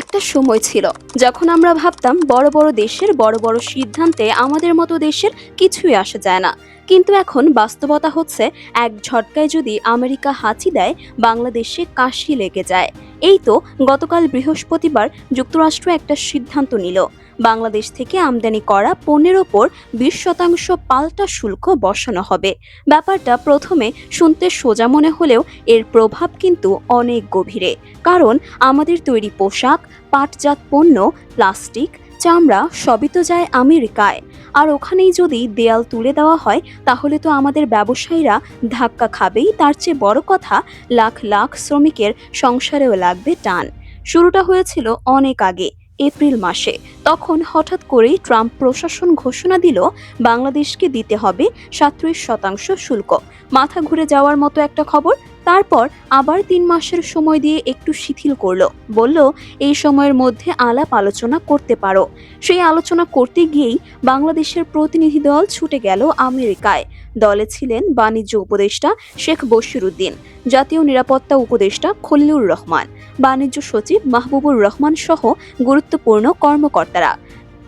একটা সময় ছিল যখন আমরা ভাবতাম বড় বড় দেশের বড় বড় সিদ্ধান্তে আমাদের মতো দেশের কিছুই আসা যায় না। কিন্তু এখন বাস্তবতা হচ্ছে, এক ঝটকায় যদি আমেরিকা হাঁচি দেয়, বাংলাদেশে কাশি লেগে যায়। এই তো গতকাল বৃহস্পতিবার যুক্তরাষ্ট্র একটা সিদ্ধান্ত নিল। বাংলাদেশ থেকে আমদানি করা পণ্যের ওপর বিশ শতাংশ পাল্টা শুল্ক বসানো হবে। ব্যাপারটা প্রথমে শুনতে সোজা মনে হলেও এর প্রভাব কিন্তু অনেক গভীরে। কারণ আমাদের তৈরি পোশাক, পাটজাত পণ্য, প্লাস্টিক, চামড়া সবই তো যায় আমেরিকায়। আর ওখানেই যদি দেয়াল তুলে দেওয়া হয়, তাহলে তো আমাদের ব্যবসায়ীরা ধাক্কা খাবেই। তার চেয়ে বড় কথা, লাখ লাখ শ্রমিকের সংসারেও লাগবে টান। শুরুটা হয়েছিল অনেক আগে। এপ্রিল মাসে। তখন হঠাৎ করেই ট্রাম্প প্রশাসন ঘোষণা দিল, বাংলাদেশকে দিতে হবে সাঁত্রিশ শতাংশ শুল্ক। মাথা ঘুরে যাওয়ার মতো একটা খবর, তারপর আবার তিন মাসের সময় দিয়ে একটু শিথিল করল। বলল, এই সময়ের মধ্যে আলাপ আলোচনা করতে পারো। সেই আলোচনা করতে গিয়েই বাংলাদেশের প্রতিনিধি দল ছুটে গেল আমেরিকায়। দলে ছিলেন বাণিজ্য উপদেষ্টা শেখ বশিরুদ্দিন, জাতীয় নিরাপত্তা উপদেষ্টা খলিলুর রহমান। বাণিজ্য সচিব মাহবুবুর রহমান সহ গুরুত্বপূর্ণ কর্মকর্তারা।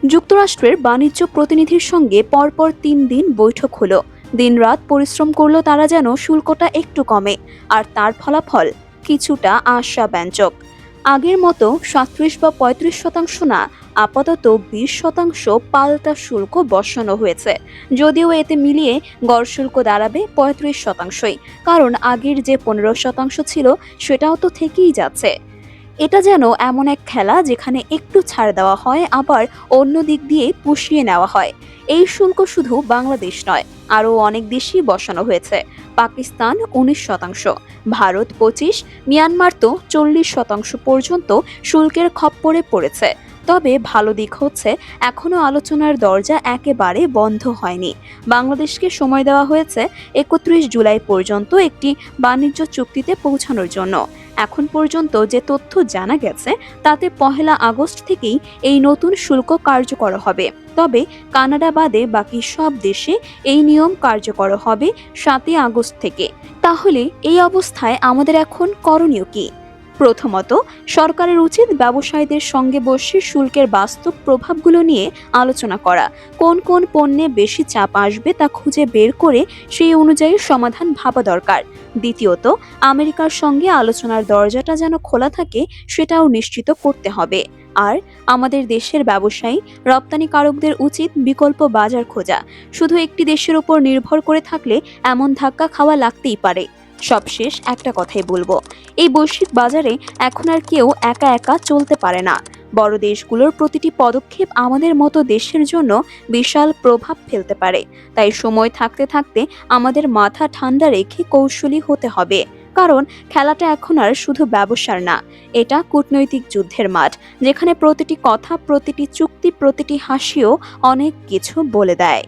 যুক্তরাষ্ট্রের বাণিজ্য প্রতিনিধির সঙ্গে পরপর তিন দিন বৈঠক হলো। দিনরাত পরিশ্রম করল তারা যেন শুল্কটা একটু কমে, আর তার ফলাফল কিছুটা আশাব্যঞ্জক। আগের মতো সাঁত্রিশ বা পঁয়ত্রিশ শতাংশ না, আপাতত বিশ শতাংশ পাল্টা শুল্ক বসানো হয়েছে। যদিও এতে মিলিয়ে গড় শুল্ক দাঁড়াবে পঁয়ত্রিশ শতাংশই, কারণ আগের যে পনেরো শতাংশ ছিল সেটাও তো থেকেই যাচ্ছে। এটা যেন এমন এক খেলা যেখানে একটু ছাড় দেওয়া হয়, আবার অন্য দিক দিয়ে পুষিয়ে নেওয়া হয়। এই শুল্ক শুধু বাংলাদেশ নয়, আরও অনেক দেশই বসানো হয়েছে। পাকিস্তান উনিশ শতাংশ, ভারত পঁচিশ, মিয়ানমার তো চল্লিশ শতাংশ পর্যন্ত শুল্কের খপ্পরে পড়েছে। তবে ভালো দিক হচ্ছে এখনও আলোচনার দরজা একেবারে বন্ধ হয়নি। বাংলাদেশকে সময় দেওয়া হয়েছে একত্রিশ জুলাই পর্যন্ত একটি বাণিজ্য চুক্তিতে পৌঁছানোর জন্য। এখন পর্যন্ত যে তথ্য জানা গেছে, তাতে পহেলা আগস্ট থেকেই এই নতুন শুল্ক কার্যকর হবে। তবে কানাডা বাদে বাকি সব দেশে এই নিয়ম কার্যকর হবে সাতই আগস্ট থেকে। তাহলে এই অবস্থায় আমাদের এখন করণীয় কি? প্রথমত, সরকারের উচিত ব্যবসায়ীদের সঙ্গে বসে শুল্কের বাস্তব প্রভাবগুলো নিয়ে আলোচনা করা। কোন কোন পণ্যে বেশি চাপ আসবে তা খুঁজে বের করে সেই অনুযায়ী সমাধান ভাবা দরকার। দ্বিতীয়ত, আমেরিকার সঙ্গে আলোচনার দরজাটা যেন খোলা থাকে সেটাও নিশ্চিত করতে হবে। আর, আমাদের দেশের ব্যবসায়ী, রপ্তানিকারকদের উচিত বিকল্প বাজার খোঁজা। শুধু একটি দেশের উপর নির্ভর করে থাকলে এমন ধাক্কা খাওয়া লাগতেই পারে। সবশেষ একটা কথাই বলব। এই বৈশ্বিক বাজারে এখন আর কেউ একা একা চলতে পারে না। বড় দেশগুলোর প্রতিটি পদক্ষেপ আমাদের মতো দেশের জন্য বিশাল প্রভাব ফেলতে পারে। তাই সময় থাকতে থাকতে আমাদের মাথা ঠান্ডা রেখে কৌশলী হতে হবে। কারণ খেলাটা এখন আর শুধু ব্যবসার না, এটা কূটনৈতিক যুদ্ধের মাঠ, যেখানে প্রতিটি কথা, প্রতিটি চুক্তি, প্রতিটি হাসিও অনেক কিছু বলে দেয়।